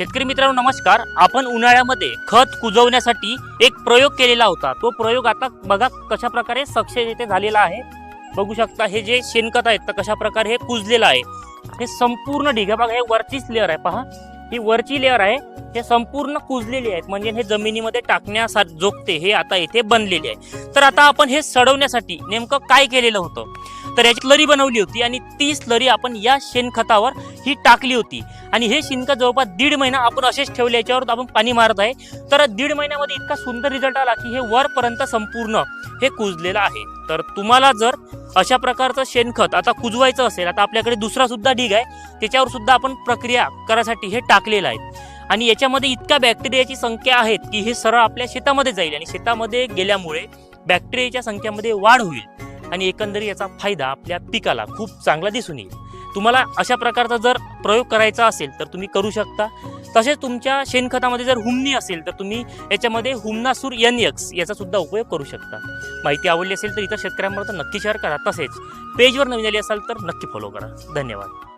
शेतकरी मित्रांनो नमस्कार. आपण उन्हाळ्यामध्ये खत कुजवण्यासाठी एक प्रयोग केलेला होता. तो प्रयोग आता बघा कशा प्रकारे सक्सेस इथे झालेला आहे. बघू शकता हे जे शेणखत आहेत तर कशा प्रकारे हे कुजलेलं आहे. हे संपूर्ण ढिग बघा हे वरचीच लेअर आहे. पहा ही वरची लेअर आहे. हे संपूर्ण कुजलेले आहेत. म्हणजे हे जमिनीमध्ये टाकण्यासा जोगते हे आता इथे बनलेले आहे. तर आता आपण हे सडवण्यासाठी नेमकं काय केलेलं होतं? तर याची स्लरी बनवली होती आणि ती स्लरी आपण या शेणखतावर ही टाकली होती. आणि हे शेणखत जवळपास दीड महिना आपण असेच ठेवले याच्यावर आपण पाणी मारत आहे. तर दीड महिन्यामध्ये इतका सुंदर रिझल्ट आला की हे वरपर्यंत संपूर्ण हे कुजलेलं आहे. तर तुम्हाला जर अशा प्रकारचं शेणखत आता कुजवायचं असेल आता आपल्याकडे दुसरा सुद्धा ढीग आहे त्याच्यावर सुद्धा आपण प्रक्रिया करायसाठी हे टाकलेलं आहे. आणि याच्यामध्ये इतक्या बॅक्टेरियाची संख्या आहेत की हे सरळ आपल्या शेतामध्ये जाईल आणि शेतामध्ये गेल्यामुळे बॅक्टेरियाच्या संख्येमध्ये वाढ होईल. आणि एकंदरीत याचा फायदा आपल्या पिकाला खूप चांगला दिसून येईल. तुम्हाला अशा प्रकारचा जर प्रयोग करायचा असेल तर तुम्ही करू शकता. तसेच तुमच्या शेणखतामध्ये जर हुमणी असेल तर तुम्ही याच्यामध्ये हुमनासूर एन एक्स याचा सुद्धा उपयोग करू शकता. माहिती आवडली असेल तर इतर शेतकऱ्यांपर्यंत नक्की शेअर करा. तसेच पेजवर नवीन आली असाल तर नक्की फॉलो करा. धन्यवाद.